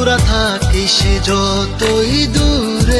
তোরা থাকিস যতই দূরে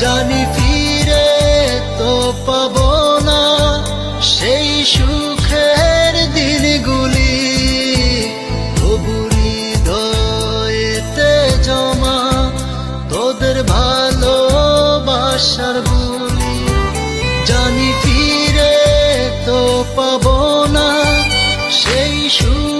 জানি ফিরে তো পাব না। সেই সুখের দিনগুলি তবুরি দয়েতে জমা। তোদের ভালোবাসার বলি জানি ফিরে তো পাব না। সেই সুখের